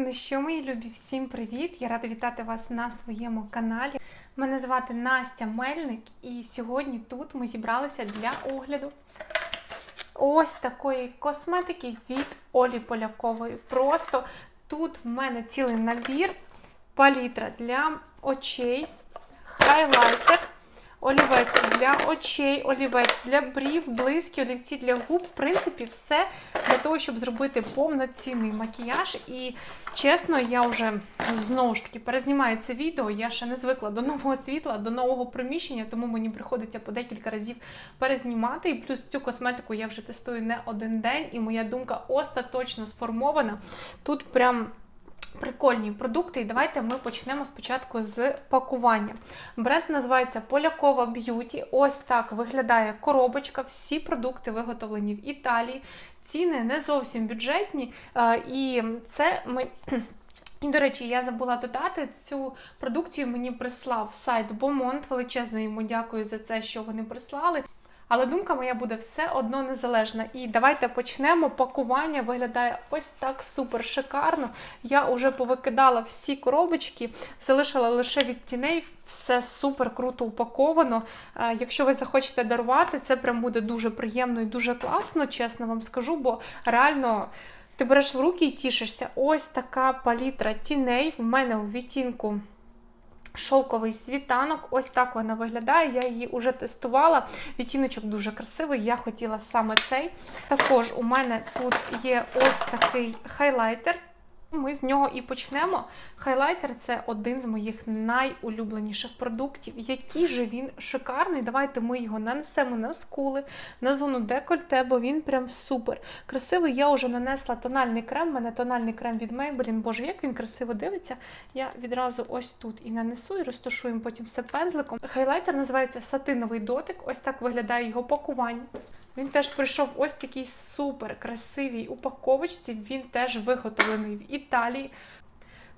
Ну що, мої любі, всім привіт! Я рада вітати вас на своєму каналі. Мене звати Настя Мельник, і сьогодні тут ми зібралися для огляду ось такої косметики від Олі Полякової. Просто тут в мене цілий набір палітра для очей, хайлайтер. Олівець для очей, олівець для брів, близькі, олівці для губ. В принципі, все для того, щоб зробити повноцінний макіяж. І чесно, я вже знову ж таки перезнімаю це відео. Я ще не звикла до нового світла, до нового приміщення, тому мені приходиться по декілька разів перезнімати. І плюс цю косметику я вже тестую не один день, і моя думка остаточно сформована. Тут прям. Прикольні продукти, і давайте ми почнемо спочатку з пакування. Бренд називається Полякова Б'юті. Ось так виглядає коробочка. Всі продукти виготовлені в Італії. Ціни не зовсім бюджетні. е, І це ми. І, до речі, я забула додати цю продукцію мені прислав сайт Бомонт. Величезно йому дякую за це, що вони прислали. Але думка моя буде все одно незалежна. І давайте почнемо. Пакування виглядає ось так супер шикарно. Я вже повикидала всі коробочки, залишила лише від тіней. Все супер круто упаковано. Е, Якщо ви захочете дарувати, це прям буде дуже приємно і дуже класно, чесно вам скажу, бо реально. Ти береш в руки і тішишся. Ось така палітра тіней. В мене в відтінку шовковий світанок. Ось так вона виглядає. Я її вже тестувала. Відтіночок дуже красивий. Я хотіла саме цей. Також у мене тут є ось такий хайлайтер. Ми з нього і почнемо. Хайлайтер це один з моїх найулюбленіших продуктів. Який же він шикарний. Давайте ми його нанесемо на скули, на зону декольте, бо він прям супер. Красивий. Я вже нанесла тональний крем. У мене тональний крем від Maybelline. Боже, як він красиво дивиться. Я відразу ось тут і нанесу, і розташуємо потім все пензликом. Хайлайтер називається сатиновий дотик. Ось так виглядає його пакування. Він теж прийшов ось такій супер красивій упаковочці. Він теж виготовлений в Італії.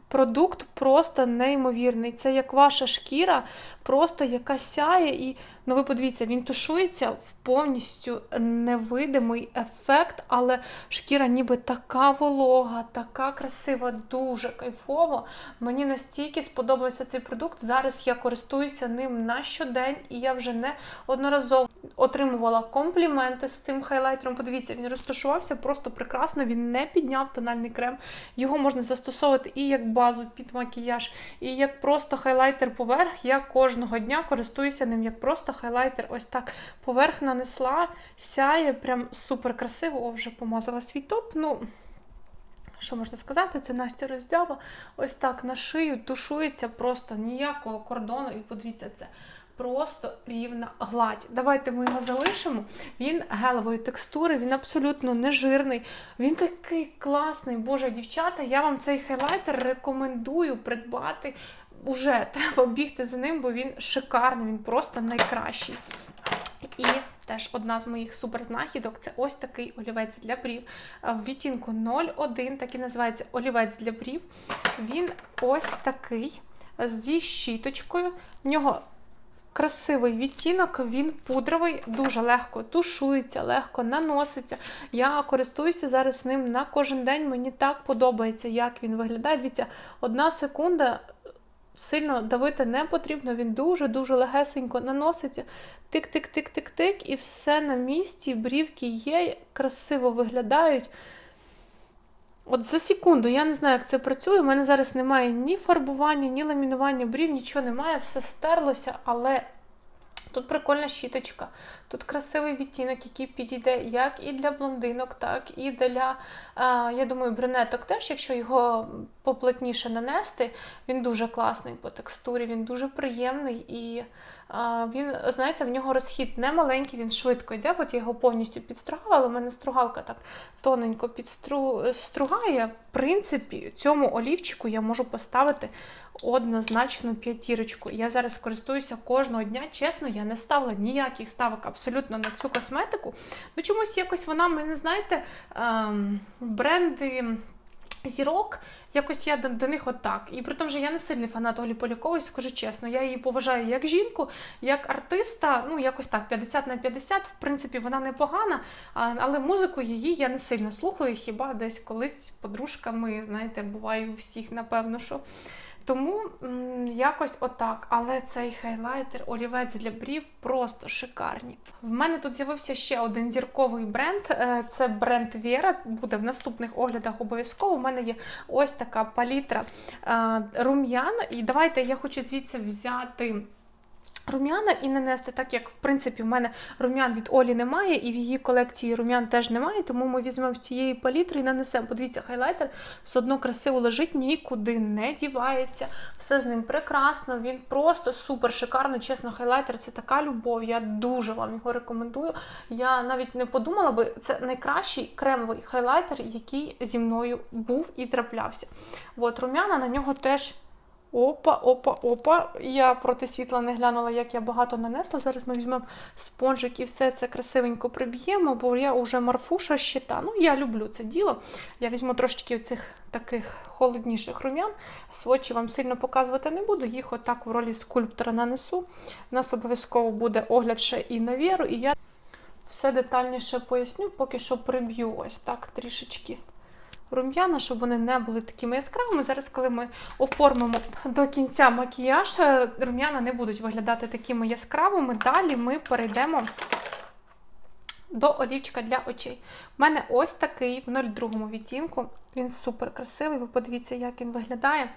Продукт просто неймовірний. Це як ваша шкіра, просто яка сяє. І ну ви подивіться, він тушується в повністю невидимий ефект, але шкіра ніби така волога, така красива, дуже кайфово. Мені настільки сподобався цей продукт. Зараз я користуюся ним на щодень, і я вже не одноразово отримувала компліменти з цим хайлайтером. Подивіться, він розташувався просто прекрасно. Він не підняв тональний крем. Його можна застосовувати і як базу під макіяж, і як просто хайлайтер поверх. Я кожного дня користуюся ним як просто хайлайтер. Ось так поверх нанесла, сяє, прям супер красиво. О, вже помазала свій топ. Ну, що можна сказати, це Настя роздява. Ось так на шию тушується просто ніякого кордону. І подивіться це. Просто рівна гладь. Давайте ми його залишимо. Він гелевої текстури, він абсолютно не жирний. Він такий класний. Боже, дівчата, я вам цей хайлайтер рекомендую придбати. Уже треба бігти за ним, бо він шикарний, він просто найкращий. І теж одна з моїх суперзнахідок це ось такий олівець для брів. В відтінку 01, так і називається олівець для брів. Він ось такий зі щіточкою. В нього красивий відтінок, він пудровий, дуже легко тушується, легко наноситься. Я користуюся зараз ним на кожен день. Мені так подобається, як він виглядає. Дивіться, одна секунда. Сильно давити не потрібно, він дуже-дуже легесенько наноситься. Тик-тик-тик-тик-тик, і все на місці, брівки є, красиво виглядають. От за секунду, я не знаю, як це працює. У мене зараз немає ні фарбування, ні ламінування брів, нічого немає, все стерлося, але тут прикольна щіточка, тут красивий відтінок, який підійде як і для блондинок, так і для, я думаю, брюнеток теж, якщо його поплотніше нанести, він дуже класний по текстурі, він дуже приємний і він, знаєте, в нього розхід не маленький, він швидко йде. От я його повністю підстругала, але в мене стругалка так тоненько підстругає. В принципі, цьому олівчику я можу поставити однозначну п'ятірочку. Я зараз користуюся кожного дня. Чесно, я не ставила ніяких ставок абсолютно на цю косметику. Ну, чомусь якось вона, мене знаєте, ем, бренди. зірок, якось я до, до них отак. І при тому, що я не сильний фанат Олі Полякової, скажу чесно. Я її поважаю як жінку, як артиста, ну якось так, 50 на 50. В принципі, вона непогана, але музику її я не сильно слухаю. Хіба десь колись з подружками, знаєте, буває у всіх, напевно, що. Тому якось отак. Але цей хайлайтер, олівець для брів просто шикарні. В мене тут з'явився ще один зірковий бренд. Е, Це бренд Віра. Буде в наступних оглядах обов'язково. У мене є ось така палітра е, рум'ян. І давайте я хочу звідси взяти. Рум'яна і нанести, так як в принципі в мене рум'ян від Олі немає, і в її колекції рум'ян теж немає, тому ми візьмемо з цієї палітри і нанесемо. Подивіться, хайлайтер все одно красиво лежить, нікуди не дівається. Все з ним прекрасно. Він просто супер шикарно. Чесно, хайлайтер це така любов. Я дуже вам його рекомендую. Я навіть не подумала би, це найкращий кремовий хайлайтер, який зі мною був і траплявся. От рум'яна на нього теж. Опа, опа, опа. Я проти світла не глянула, як я багато нанесла. Зараз ми візьмемо спонжик і все це красивенько приб'ємо, бо я вже марфуша щита. Ну, я люблю це діло. Я візьму трошки цих таких холодніших рум'ян. Свочі вам сильно показувати не буду. Їх отак в ролі скульптора нанесу. У нас обов'язково буде огляд ще і на віру, і я все детальніше поясню, поки що приб'ю ось так трішечки рум'яна, щоб вони не були такими яскравими. Зараз, коли ми оформимо до кінця макіяж, е, рум'яна не будуть виглядати такими яскравими. Далі ми перейдемо до олівчика для очей. У мене ось такий в 02 відтінку. Він супер красивий. Ви подивіться, як він виглядає.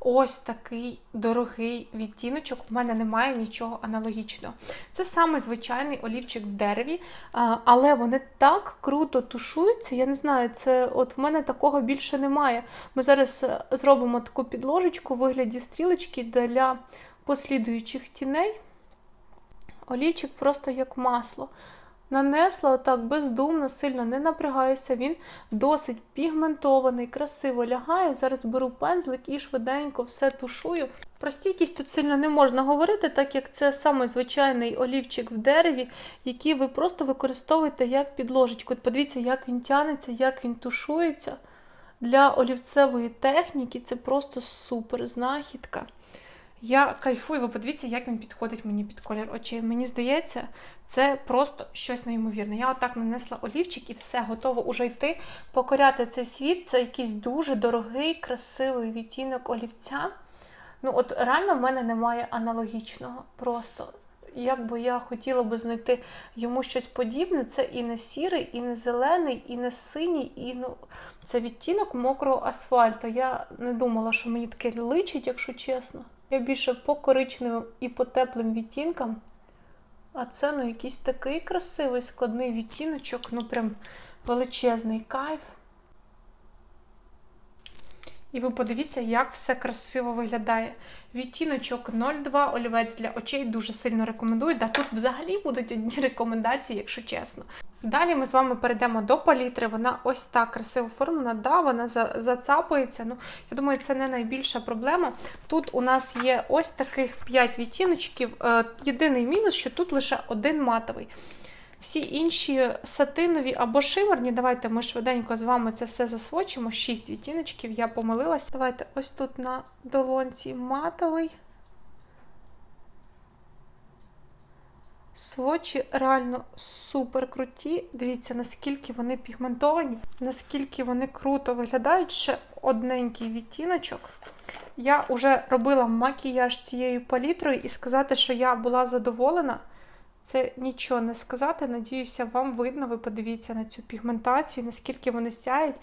Ось такий дорогий відтіночок. У мене немає нічого аналогічного. Це саме звичайний олівчик в дереві, але вони так круто тушуються. Я не знаю, це от в мене такого більше немає. Ми зараз е, зробимо таку підложечку у вигляді стрілочки для послідуючих тіней. Олівчик просто як масло. Нанесла отак бездумно, сильно не напрягаюся. Він досить пігментований, красиво лягає. Зараз беру пензлик і швиденько все тушую. Про стійкість тут сильно не можна говорити, так як це саме звичайний олівчик в дереві, який ви просто використовуєте як підложечку. От Подивіться, як він тянеться, як він тушується. Для олівцевої техніки це просто супер знахідка. Я кайфую, ви подивіться, як він підходить мені під колір очей. Мені здається, це просто щось неймовірне. Я отак нанесла олівчик і все, готово уже йти, покоряти цей світ. Це якийсь дуже дорогий, красивий відтінок олівця. Ну, от реально в мене немає аналогічного. Просто. Як би я хотіла би знайти йому щось подібне, це і не сірий, і не зелений, і не синій, і ну, це відтінок мокрого асфальту. Я не думала, що мені таке личить, якщо чесно. Я більше по коричневим і по теплим відтінкам. А це ну якийсь такий красивий складний відтіночок, ну прям величезний кайф. І ви подивіться, як все красиво виглядає. Відтіночок 02, олівець для очей дуже сильно рекомендую. Да, тут взагалі будуть одні рекомендації, якщо чесно. Далі ми з вами перейдемо до палітри. Вона ось так красиво оформлена. Да, вона зацапується. Ну, я думаю, це не найбільша проблема. Тут у нас є ось таких 5 відтіночків. Е, єдиний мінус, що тут лише один матовий. Всі інші сатинові або шимерні, давайте ми швиденько з вами це все засвочимо. 6 відтіночків, я помилилась. Давайте ось тут на долонці матовий. Свочі реально супер круті. Дивіться, наскільки вони пігментовані, наскільки вони круто виглядають. Ще одненький відтіночок. Я вже робила макіяж цією палітрою і сказати, що я була задоволена. Це нічого не сказати. Надіюся, вам видно, ви подивіться на цю пігментацію, наскільки вони сяють.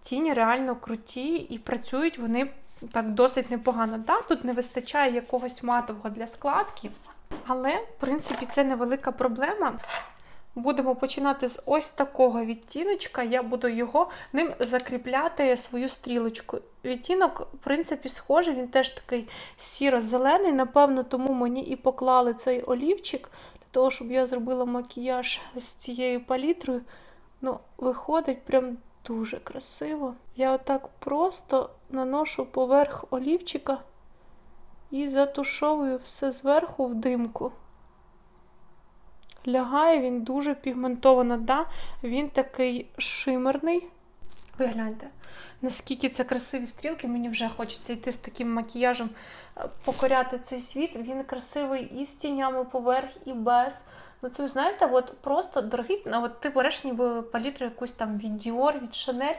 Тіні реально круті і працюють вони так досить непогано. Да, Тут не вистачає якогось матового для складки, але, в принципі, це невелика проблема. Будемо починати з ось такого відтіночка. Я буду його ним закріпляти свою стрілочку. Відтінок, в принципі, схожий, він теж такий сіро-зелений. Напевно, тому мені і поклали цей олівчик того, щоб я зробила макіяж з цією палітрою, ну, виходить прям дуже красиво. Я отак просто наношу поверх олівчика і затушовую все зверху в димку. Лягає він дуже пігментовано, да? він такий шимерний. Ви гляньте, наскільки це красиві стрілки, мені вже хочеться йти з таким макіяжем, е, покоряти цей світ. Він красивий і з тінями поверх, і без. Ну це знаєте, от просто дорогий, ну, от ти береш ніби палітру якусь там від Dior, від Chanel.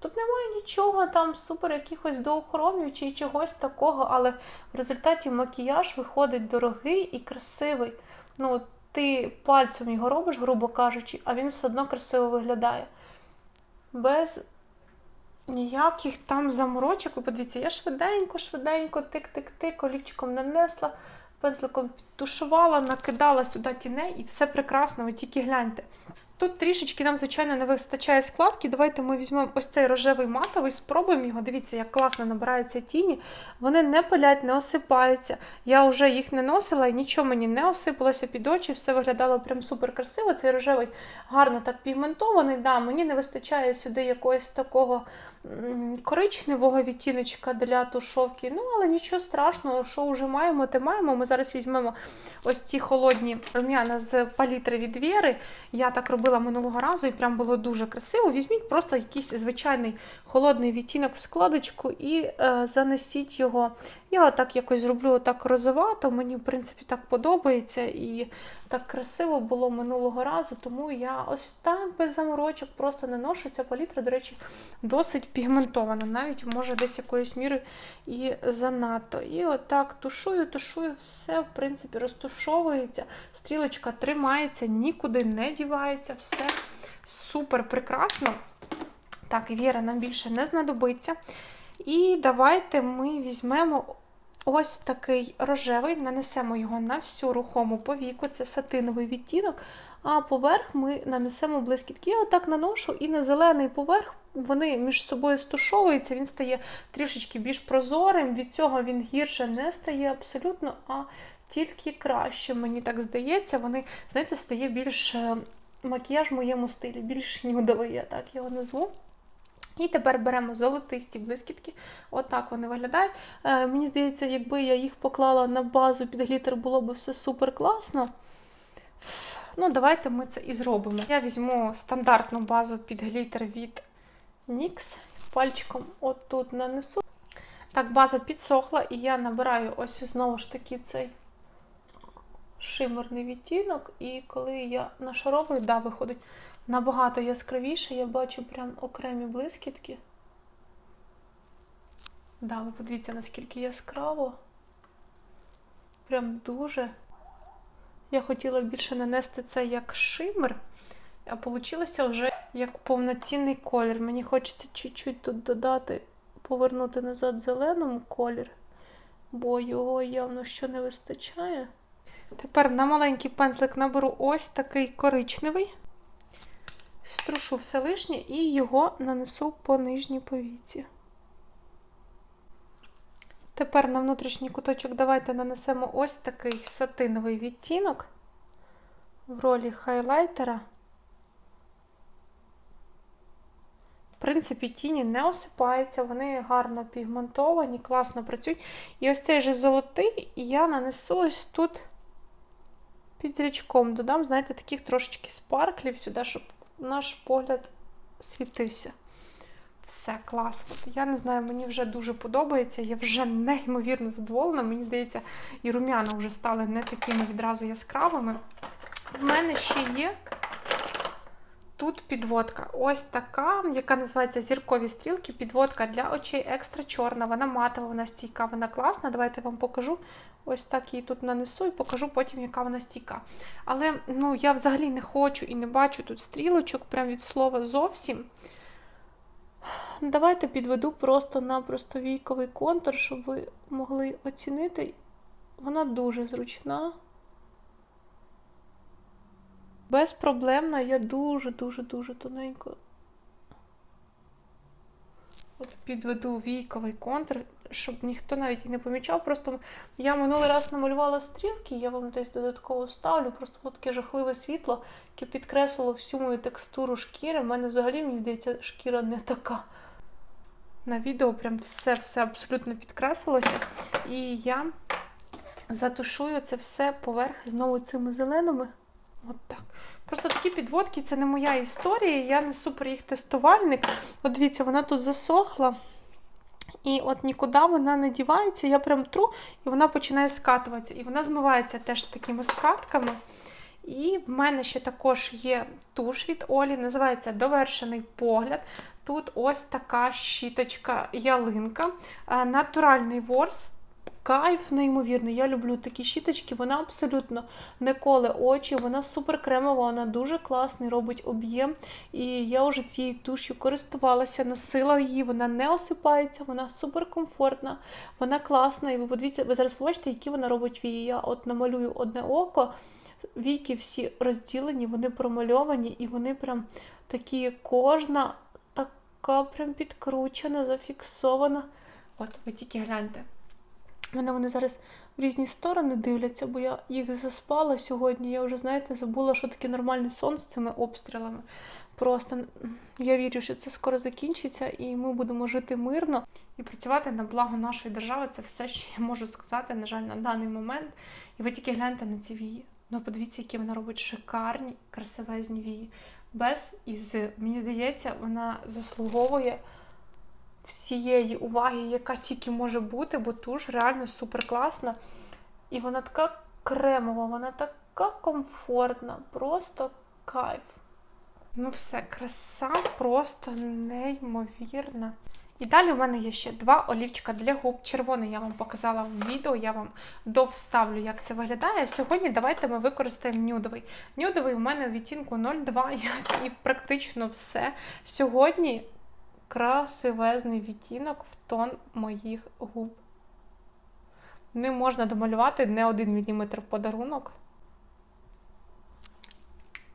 Тут немає нічого там супер якихось доохоромів чи чогось такого, але в результаті макіяж виходить дорогий і красивий. Ну, ти пальцем його робиш, грубо кажучи, а він все одно красиво виглядає. Без ніяких там заморочок. Ви подивіться, я швиденько, швиденько, тик-тик-тик, олівчиком нанесла, пензликом підтушувала, накидала сюди тіней і все прекрасно, ви тільки гляньте. Тут трішечки нам, звичайно, не вистачає складки. Давайте ми візьмемо ось цей рожевий матовий, спробуємо його. Дивіться, як класно набираються тіні. Вони не палять, не осипаються. Я вже їх не носила і нічого мені не осипалося під очі, все виглядало прям супер красиво. Цей рожевий гарно так пігментований. Да, мені не вистачає сюди якогось такого коричневого відтіночка для тушовки. Ну, але нічого страшного, що вже маємо, те маємо. Ми зараз візьмемо ось ці холодні рум'яна з палітри від Вєри. Я так робила минулого разу і прям було дуже красиво. Візьміть просто якийсь звичайний холодний відтінок в складочку і е, занесіть його. Я отак якось зроблю отак розовато. Мені, в принципі, так подобається і так красиво було минулого разу, тому я ось так без заморочок просто не ношу. Ця палітра, до речі, досить пігментована, навіть може десь якоюсь міри і занадто. І отак тушую, тушую, все в принципі розтушовується. Стрілочка тримається, нікуди не дівається, все супер прекрасно. Так, Віра нам більше не знадобиться. І давайте ми візьмемо ось такий рожевий, нанесемо його на всю рухому повіку, це сатиновий відтінок. А поверх ми нанесемо блискітки. Я отак наношу, і на зелений поверх вони між собою стушовуються, він стає трішечки більш прозорим. Від цього він гірше не стає абсолютно, а тільки краще. Мені так здається, вони, знаєте, стає більш е, макіяж в моєму стилі, більш нюдовий, я так його назву. І тепер беремо золотисті блискітки. Отак вони виглядають. Е, мені здається, якби я їх поклала на базу під глітер, було б все супер класно. Ну, давайте ми це і зробимо. Я візьму стандартну базу під глітер від NYX. Пальчиком отут нанесу. Так, база підсохла, і я набираю ось знову ж таки цей шимерний відтінок. І коли я нашаровую, да, виходить набагато яскравіше, я бачу прям окремі блискітки. Да, ви подивіться, наскільки яскраво. Прям дуже. Я хотіла більше нанести це як шимер, а вийшло вже як повноцінний колір. Мені хочеться чуть-чуть тут додати, повернути назад зеленому колір, бо його явно що не вистачає. Тепер на маленький пензлик наберу ось такий коричневий, струшу все лишнє і його нанесу по нижній повіці. Тепер на внутрішній куточок давайте нанесемо ось такий сатиновий відтінок в ролі хайлайтера. В принципі, тіні не осипаються, вони гарно пігментовані, класно працюють. І ось цей же золотий я нанесу ось тут під зрячком Додам, знаєте, таких трошечки спарклів сюди, щоб наш погляд світився. Все класно. Я не знаю, мені вже дуже подобається. Я вже неймовірно задоволена. Мені здається, і рум'яна вже стали не такими відразу яскравими. В мене ще є тут підводка. Ось така, яка називається зіркові стрілки. Підводка для очей екстра чорна. Вона матова, вона стійка, вона класна. Давайте я вам покажу. Ось так її тут нанесу і покажу потім, яка вона стійка. Але ну, я взагалі не хочу і не бачу тут стрілочок, прям від слова зовсім. Давайте підведу просто-напросто війковий контур, щоб ви могли оцінити. Вона дуже зручна. Безпроблемна, я дуже-дуже-дуже тоненько. От підведу війковий контур, щоб ніхто навіть і не помічав. Просто я минулий раз намалювала стрілки, я вам десь додатково ставлю. Просто було таке жахливе світло, яке підкреслило всю мою текстуру шкіри. У мене взагалі, мені здається, шкіра не така. На відео прям все-все абсолютно підкреслилося. І я затушую це все поверх знову цими зеленими. От так. Просто такі підводки це не моя історія, я не супер їх тестувальник. От дивіться, вона тут засохла. І от нікуди вона не дівається, я прям тру, і вона починає скатуватися. І вона змивається теж такими скатками. І в мене ще також є туш від Олі, називається Довершений погляд. Тут ось така щіточка ялинка, Е, натуральний ворс. Кайф неймовірний. Я люблю такі щіточки. Вона абсолютно не коле очі, вона супер кремова, вона дуже класний, робить об'єм. І я вже цією туш'ю користувалася, носила її, вона не осипається, вона супер комфортна, вона класна. І ви подивіться, ви зараз побачите, які вона робить вії. Я от намалюю одне око. Війки всі розділені, вони промальовані, і вони прям такі, кожна така прям підкручена, зафіксована. От, ви тільки гляньте. У мене вони зараз в різні сторони дивляться, бо я їх заспала сьогодні. Я вже, знаєте, забула, що таке нормальний сон з цими обстрілами. Просто я вірю, що це скоро закінчиться, і ми будемо жити мирно і працювати на благо нашої держави. Це все, що я можу сказати, на жаль, на даний момент. І ви тільки гляньте на ці вії. Ну, подивіться, які вона робить шикарні, красивезні вії. Без і з. Мені здається, вона заслуговує всієї уваги, яка тільки може бути, бо туш реально супер класна. І вона така кремова, вона така комфортна, просто кайф. Ну все, краса просто неймовірна. І далі у мене є ще два олівчика для губ. Червоний я вам показала в відео, я вам довставлю, як це виглядає. Сьогодні давайте ми використаємо нюдовий. Нюдовий у мене у відтінку 02, як і практично все. Сьогодні красивезний відтінок в тон моїх губ. Не можна домалювати не один міліметр в подарунок.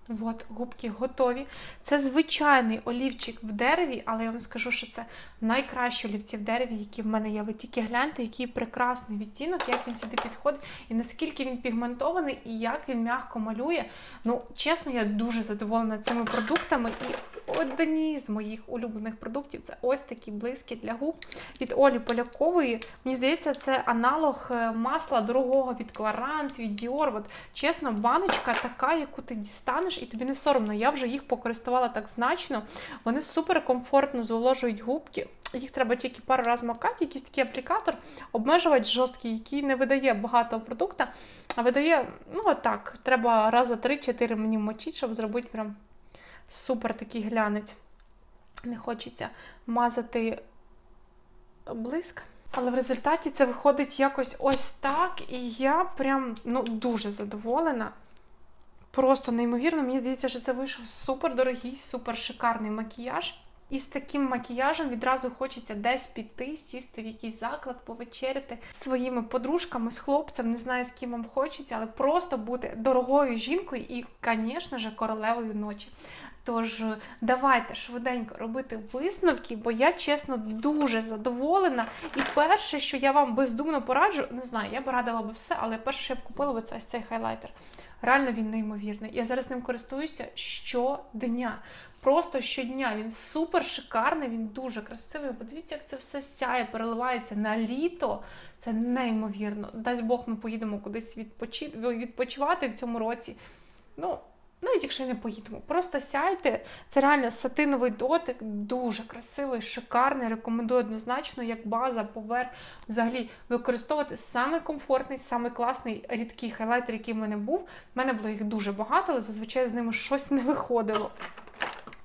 От, губки готові. Це звичайний олівчик в дереві, але я вам скажу, що це найкращі олівці в дереві, які в мене є. Ви тільки гляньте, який прекрасний відтінок, як він сюди підходить, і наскільки він пігментований, і як він м'яко малює. Ну, чесно, я дуже задоволена цими продуктами. І одні з моїх улюблених продуктів це ось такі блиски для губ від Олі Полякової. Мені здається, це аналог е, масла дорогого від Clarins, від Dior. От, чесно, баночка така, яку ти дістанеш, і тобі не соромно. Я вже їх покористувала так значно. Вони супер комфортно зволожують губки. Їх треба тільки пару разів макати, якийсь такий аплікатор, обмежувач жорсткий, який не видає багато продукту, а видає, ну отак, треба рази 3-4 мені мочити, щоб зробити прям супер такий глянець. Не хочеться мазати блиск. Але в результаті це виходить якось ось так. І я прям ну, дуже задоволена. Просто неймовірно, мені здається, що це вийшов супер дорогий, супер шикарний макіяж. І з таким макіяжем відразу хочеться десь піти, сісти в якийсь заклад, повечеряти своїми подружками, з хлопцем, не знаю, з ким вам хочеться, але просто бути дорогою жінкою і, звісно ж, королевою ночі. Тож давайте швиденько робити висновки, бо я чесно дуже задоволена. І перше, що я вам бездумно пораджу, не знаю, я б радила би все, але перше, що я б купила, би це ось цей хайлайтер. Реально він неймовірний. Я зараз ним користуюся щодня. Просто щодня він супер шикарний, він дуже красивий. Подивіться, як це все сяє, переливається на літо. Це неймовірно. Дасть Бог, ми поїдемо кудись відпочи... відпочивати в цьому році. Ну, навіть якщо не поїдемо, просто сяйте. Це реально сатиновий дотик, дуже красивий, шикарний. Рекомендую однозначно, як база, поверх взагалі використовувати саме комфортний, саме класний рідкий хайлайтер, який в мене був. У мене було їх дуже багато, але зазвичай з ними щось не виходило.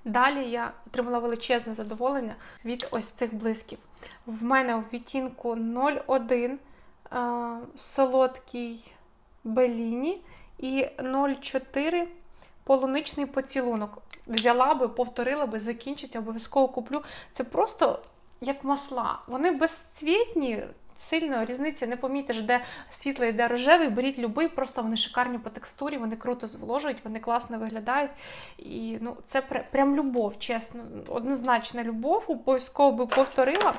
Далі я отримала величезне задоволення від ось цих блисків. В мене у відтінку 01 е, солодкий беліні і 04 полуничний поцілунок. Взяла би, повторила би, закінчиться, обов'язково куплю. Це просто як масла. Вони безцвітні, сильно різниці не помітиш, де світлий, де рожевий. Беріть любий, просто вони шикарні по текстурі, вони круто зволожують, вони класно виглядають. І ну, це прям любов, чесно, однозначна любов, обов'язково би повторила.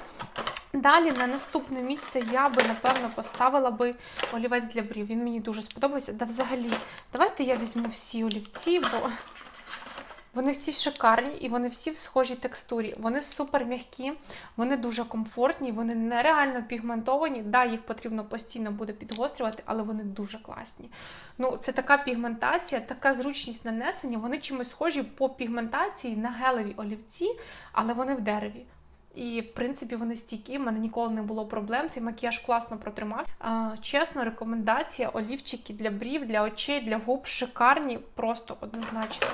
Далі на наступне місце я би, напевно, поставила би олівець для брів. Він мені дуже сподобався. Да взагалі, давайте я візьму всі олівці, бо Вони всі шикарні і вони всі в схожій текстурі. Вони супер м'які, вони дуже комфортні, вони нереально пігментовані. Да, їх потрібно постійно буде підгострювати, але вони дуже класні. Ну, це така пігментація, така зручність нанесення. Вони чимось схожі по пігментації на гелеві олівці, але вони в дереві. І, в принципі, вони стійкі, в мене ніколи не було проблем. Цей макіяж класно протримав. Чесно, рекомендація: олівчики для брів, для очей, для губ шикарні, просто однозначно.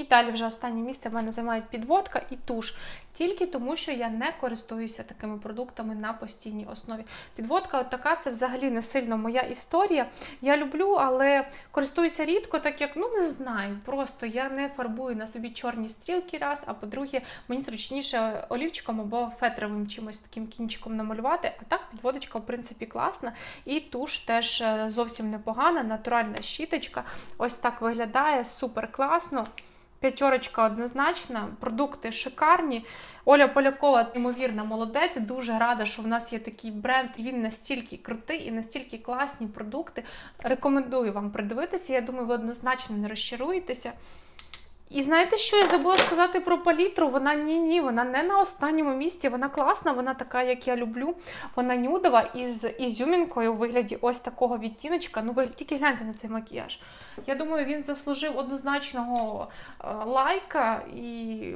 І далі вже останнє місце в мене займають підводка і туш, тільки тому, що я не користуюся такими продуктами на постійній основі. Підводка, от така, це взагалі не сильно моя історія. Я люблю, але користуюся рідко, так як ну не знаю. Просто я не фарбую на собі чорні стрілки раз. А по-друге, мені зручніше олівчиком або фетровим чимось таким кінчиком намалювати. А так підводочка, в принципі, класна. І туш теж е, зовсім непогана, натуральна щіточка. Ось так виглядає супер класно. П'ятерочка однозначна, продукти шикарні. Оля Полякова, ймовірна, молодець. Дуже рада, що в нас є такий бренд. Він настільки крутий і настільки класні продукти. Рекомендую вам придивитися. Я думаю, ви однозначно не розчаруєтеся. І знаєте, що я забула сказати про палітру? Вона ні-ні, вона не на останньому місці, вона класна, вона така, як я люблю. Вона нюдова із ізюмінкою у вигляді ось такого відтіночка. Ну, ви тільки гляньте на цей макіяж. Я думаю, він заслужив однозначного е, лайка і.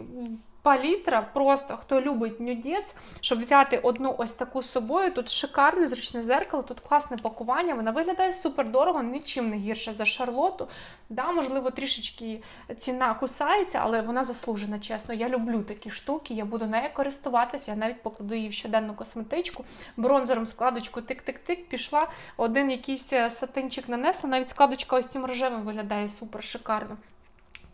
Палітра, просто хто любить нюдець, щоб взяти одну ось таку з собою. Тут шикарне зручне зеркало, тут класне пакування. Вона виглядає супер дорого, нічим не гірше за Шарлоту. Да, можливо, трішечки ціна кусається, але вона заслужена, чесно. Я люблю такі штуки, я буду нею користуватися. Я навіть покладу її в щоденну косметичку. Бронзером складочку тик-тик-тик, пішла. Один якийсь е, сатинчик нанесла. Навіть складочка ось цим рожевим виглядає супер шикарно.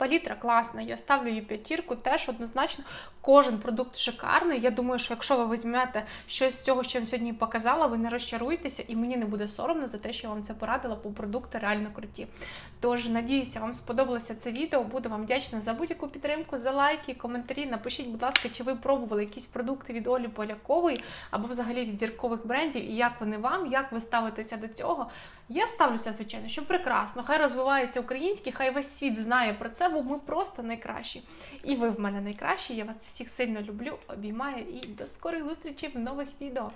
Палітра класна, я ставлю їй п'ятірку, теж однозначно. Кожен продукт шикарний. Я думаю, що якщо ви візьмете щось з цього, що я вам сьогодні показала, ви не розчаруєтеся, і мені не буде соромно за те, що я вам це порадила, бо продукти реально круті. Тож, надіюся, вам сподобалося це відео. Буду вам вдячна за будь-яку підтримку, за лайки, коментарі. Напишіть, будь ласка, чи ви пробували якісь продукти від Олі Полякової або взагалі від зіркових брендів, і як вони вам, як ви ставитеся до цього. Я ставлюся, звичайно, що прекрасно. Хай розвивається український, хай весь світ знає про це, бо ми просто найкращі. І ви в мене найкращі. Я вас всіх сильно люблю, обіймаю і до скорих зустрічей в нових відео.